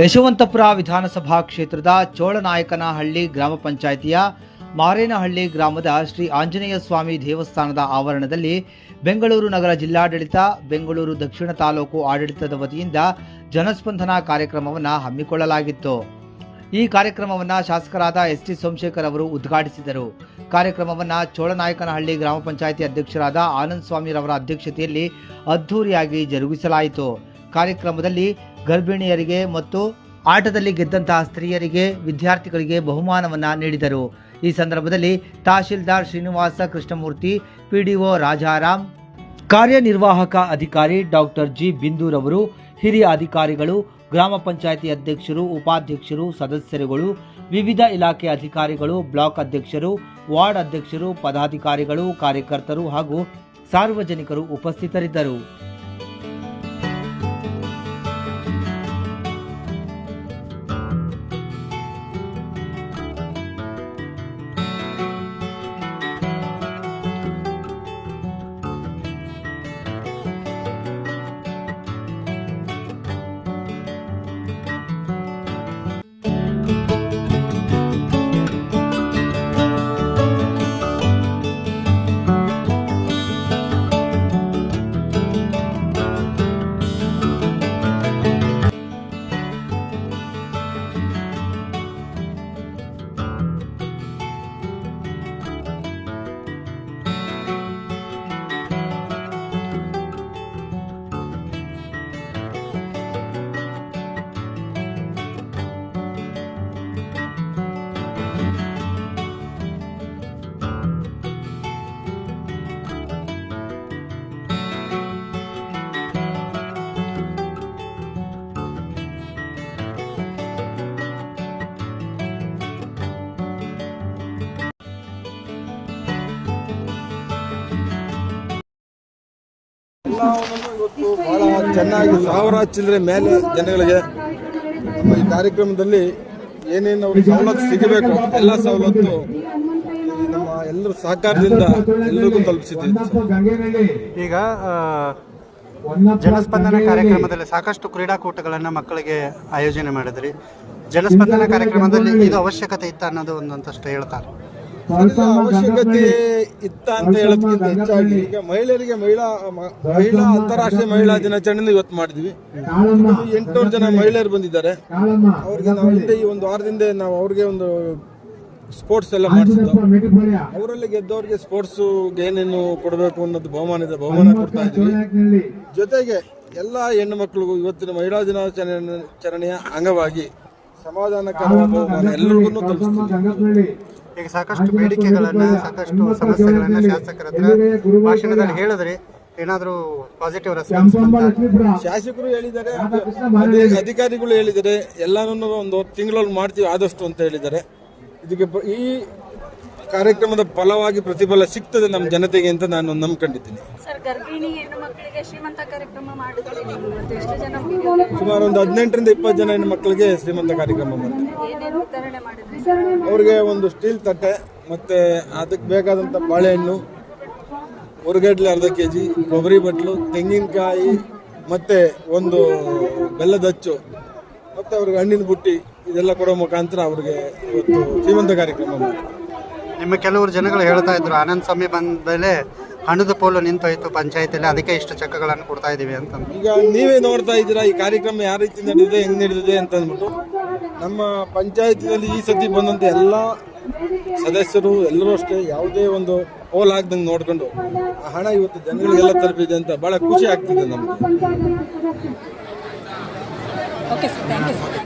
ಯಶವಂತಪುರ ವಿಧಾನಸಭಾ ಕ್ಷೇತ್ರದ ಚೋಳನಾಯಕನಹಳ್ಳಿ ಗ್ರಾಮ ಪಂಚಾಯಿತಿಯ ಮಾರೇನಹಳ್ಳಿ ಗ್ರಾಮದ ಶ್ರೀ ಆಂಜನೇಯ ಸ್ವಾಮಿ ದೇವಸ್ಥಾನದ ಆವರಣದಲ್ಲಿ ಬೆಂಗಳೂರು ನಗರ ಜಿಲ್ಲಾಡಳಿತ, ಬೆಂಗಳೂರು ದಕ್ಷಿಣ ತಾಲೂಕು ಆಡಳಿತದ ವತಿಯಿಂದ ಜನಸ್ಪಂದನ ಕಾರ್ಯಕ್ರಮವನ್ನು ಹಮ್ಮಿಕೊಳ್ಳಲಾಗಿತ್ತು. ಈ ಕಾರ್ಯಕ್ರಮವನ್ನು ಶಾಸಕರಾದ ಎಸ್ ಟಿ ಸೋಮಶೇಖರ್ ಅವರು ಉದ್ಘಾಟಿಸಿದರು. ಕಾರ್ಯಕ್ರಮವನ್ನು ಚೋಳನಾಯಕನಹಳ್ಳಿ ಗ್ರಾಮ ಪಂಚಾಯಿತಿ ಅಧ್ಯಕ್ಷರಾದ ಆನಂದ್ ಸ್ವಾಮಿರವರ ಅಧ್ಯಕ್ಷತೆಯಲ್ಲಿ ಅದ್ಧೂರಿಯಾಗಿ ಜರುಗಿಸಲಾಯಿತು. ಕಾರ್ಯಕ್ರಮದಲ್ಲಿ ಗರ್ಭಿಣಿಯರಿಗೆ ಮತ್ತು ಆಟದಲ್ಲಿ ಗೆದ್ದಂತಹ ಸ್ತ್ರೀಯರಿಗೆ ವಿದ್ಯಾರ್ಥಿಗಳಿಗೆ ಬಹುಮಾನವನ್ನು ನೀಡಿದರು. ಈ ಸಂದರ್ಭದಲ್ಲಿ ತಹಶೀಲ್ದಾರ್ ಶ್ರೀನಿವಾಸ ಕೃಷ್ಣಮೂರ್ತಿ, ಪಿಡಿಒ ರಾಜಾರಾಮ್, ಕಾರ್ಯನಿರ್ವಾಹಕ ಅಧಿಕಾರಿ ಡಾಕ್ಟರ್ ಜಿ ಬಿಂದೂರವರು ಹಿರಿಯ ಅಧಿಕಾರಿಗಳು, ಗ್ರಾಮ ಪಂಚಾಯಿತಿ ಅಧ್ಯಕ್ಷರು, ಉಪಾಧ್ಯಕ್ಷರು, ಸದಸ್ಯರುಗಳು, ವಿವಿಧ ಇಲಾಖೆ ಅಧಿಕಾರಿಗಳು, ಬ್ಲಾಕ್ ಅಧ್ಯಕ್ಷರು, ವಾರ್ಡ್ ಅಧ್ಯಕ್ಷರು, ಪದಾಧಿಕಾರಿಗಳು, ಕಾರ್ಯಕರ್ತರು ಹಾಗೂ ಸಾರ್ವಜನಿಕರು ಉಪಸ್ಥಿತರಿದ್ದರು. ಬಹಳ ಚೆನ್ನಾಗಿ ಸಾವಿರ ಚಿಲ್ಲರೆ ಮೇಲೆ ಜನಗಳಿಗೆ ನಮ್ಮ ಈ ಕಾರ್ಯಕ್ರಮದಲ್ಲಿ ಏನೇನು ಅವ್ರಿಗೆ ಸವಲತ್ತು ಸಿಗಬೇಕು ಎಲ್ಲ ಸವಲತ್ತು ನಮ್ಮ ಎಲ್ಲರ ಸಹಕಾರದಿಂದ ಎಲ್ಲರಿಗೂ ತಲುಪಿಸಿದ್ದೀವಿ ಈಗ ಜನಸ್ಪಂದನ ಕಾರ್ಯಕ್ರಮದಲ್ಲಿ ಸಾಕಷ್ಟು ಕ್ರೀಡಾಕೂಟಗಳನ್ನು ಮಕ್ಕಳಿಗೆ ಆಯೋಜನೆ ಮಾಡಿದ್ರಿ. ಜನಸ್ಪಂದನ ಕಾರ್ಯಕ್ರಮದಲ್ಲಿ ಇದು ಅವಶ್ಯಕತೆ ಇತ್ತ ಅನ್ನೋದು ಒಂದಂತಷ್ಟು ಹೇಳ್ತಾರೆ. ಅವಶ್ಯಕತೆ ಇತ್ತ ಅಂತ ಹೇಳೋದಕ್ಕಿಂತ ಹೆಚ್ಚಾಗಿ ಈಗ ಮಹಿಳೆಯರಿಗೆ ಮಹಿಳಾ ಮಹಿಳಾ ಅಂತಾರಾಷ್ಟ್ರೀಯ ಮಹಿಳಾ ದಿನಾಚರಣೆ ಇವತ್ತು ಮಾಡಿದ್ವಿ. ಎಂಟುನೂರು ಜನ ಮಹಿಳೆಯರು ಬಂದಿದ್ದಾರೆ. ಅವ್ರಿಗೆ ನಾವು ಹಿಂದೆ ಈ ಒಂದು ವಾರದಿಂದ ನಾವು ಅವ್ರಿಗೆ ಒಂದು ಸ್ಪೋರ್ಟ್ಸ್ ಎಲ್ಲ ಮಾಡಿಸಿದ್ದು. ಅವರಲ್ಲಿ ಗೆದ್ದವ್ರಿಗೆ ಸ್ಪೋರ್ಟ್ಸ್ ಏನೇನು ಕೊಡಬೇಕು ಅನ್ನೋದು ಬಹುಮಾನ ಇದೆ ಬಹುಮಾನ ಕೊಡ್ತಾ ಇದ್ವಿ ಜೊತೆಗೆ ಎಲ್ಲ ಹೆಣ್ಣು ಮಕ್ಕಳಿಗೂ ಇವತ್ತಿನ ಮಹಿಳಾ ದಿನಾಚರಣೆ ಚರಣೆಯ ಅಂಗವಾಗಿ ಸಮಾಧಾನಕರ ಬಹುಮಾನ ಎಲ್ಲರಿಗೂ ತಲುಪಿಸ್ತೀವಿ ಈಗ ಸಾಕಷ್ಟು ಬೇಡಿಕೆಗಳನ್ನ, ಸಾಕಷ್ಟು ಸಮಸ್ಯೆಗಳನ್ನ ಶಾಸಕರ ಹತ್ರ ಭಾಷಣದಲ್ಲಿ ಹೇಳಿದ್ರೆ. ಏನಾದರೂ ಪಾಸಿಟಿವ್ ರೆಸ್ಪಾನ್ಸ್ ಶಾಸಕರು ಹೇಳಿದ್ದಾರೆ ಅಧಿಕಾರಿಗಳು ಹೇಳಿದ್ದಾರೆ. ಎಲ್ಲಾನು ಒಂದು ತಿಂಗಳಲ್ಲಿ ಮಾಡ್ತೀವಿ, ಆದಷ್ಟು ಅಂತ ಹೇಳಿದ್ದಾರೆ. ಇದಕ್ಕೆ ಈ ಕಾರ್ಯಕ್ರಮದ ಫಲವಾಗಿ ಪ್ರತಿಫಲ ಸಿಗ್ತದೆ ನಮ್ಮ ಜನತೆಗೆ ಅಂತ ನಾನು ನಂಬ್ಕೊಂಡಿದ್ದೀನಿ. ಸರ್ ಗರ್ಭಿಣಿ ಹೆಣ್ಣು ಮಕ್ಕಳಿಗೆ ಶ್ರೀಮಂತ ಕಾರ್ಯಕ್ರಮ ಮಾಡಿದ್ರಿ ನೀವು ಇವತ್ತು ಎಷ್ಟು ಜನ video ಸುಮಾರು ಒಂದು ಹದಿನೆಂಟರಿಂದ ಇಪ್ಪತ್ತು ಜನ ಹೆಣ್ಣು ಮಕ್ಕಳಿಗೆ ಶ್ರೀಮಂತ ಕಾರ್ಯಕ್ರಮ ಮಾಡ್ತೀವಿ ಏನೇನು ವಿತರಣೆ ಮಾಡಿದ್ರಿ? ಸರ್ ಅವ್ರಿಗೆ ಒಂದು ಸ್ಟೀಲ್ ತಟ್ಟೆ ಮತ್ತೆ ಅದಕ್ಕೆ ಬೇಕಾದಂಥ ಬಾಳೆಹಣ್ಣು ಉರ್ಗಡ್ಲೆ ಅರ್ಧ ಕೆ ಜಿ ಕೊಬ್ಬರಿ ಬಟ್ಲು ತೆಂಗಿನಕಾಯಿ ಮತ್ತೆ ಒಂದು ಬೆಲ್ಲದ ಅಚ್ಚು ಮತ್ತೆ ಅವ್ರಿಗೆ ಹಣ್ಣಿನ ಬುಟ್ಟಿ ಇದೆಲ್ಲ ಕೊಡೋ ಮುಖಾಂತರ ಅವ್ರಿಗೆ ಇವತ್ತು ಶ್ರೀಮಂತ ಕಾರ್ಯಕ್ರಮ ಮಾಡ್ತೀವಿ ನಿಮ್ಮ ಕೆಲವರು ಜನಗಳು ಹೇಳ್ತಾ ಇದ್ರು ಆನಂದ್ ಸ್ವಾಮಿ ಬಂದ ಮೇಲೆ ಹಣದ ಪೋಲು ನಿಂತೋಯ್ತು ಪಂಚಾಯತಿಯಲ್ಲಿ ಅದಕ್ಕೆ ಇಷ್ಟು ಚೆಕ್ಗಳನ್ನು ಕೊಡ್ತಾ ಇದೀವಿ ಅಂತ ಈಗ ನೀವೇ ನೋಡ್ತಾ ಇದ್ದೀರಾ ಈ ಕಾರ್ಯಕ್ರಮ ಯಾವ ರೀತಿ ನಡೆದಿದೆ ಹೆಂಗ್ ನಡೆದಿದೆ ಅಂತ ಅಂದ್ಬಿಟ್ಟು ನಮ್ಮ ಪಂಚಾಯತಿನಲ್ಲಿ ಈ ಸತಿ ಬಂದಂತ ಎಲ್ಲ ಸದಸ್ಯರು ಎಲ್ಲರೂ ಅಷ್ಟೇ ಯಾವುದೇ ಒಂದು ಪೋಲ್ ಆಗ್ದಂಗೆ ನೋಡ್ಕೊಂಡು ಆ ಹಣ ಇವತ್ತು ಜನಗಳಿಗೆಲ್ಲ ತಲುಪಿದೆ ಅಂತ ಬಹಳ ಖುಷಿ ಆಗ್ತಿದೆ ನಮಗೆ. Okay sir thank you sir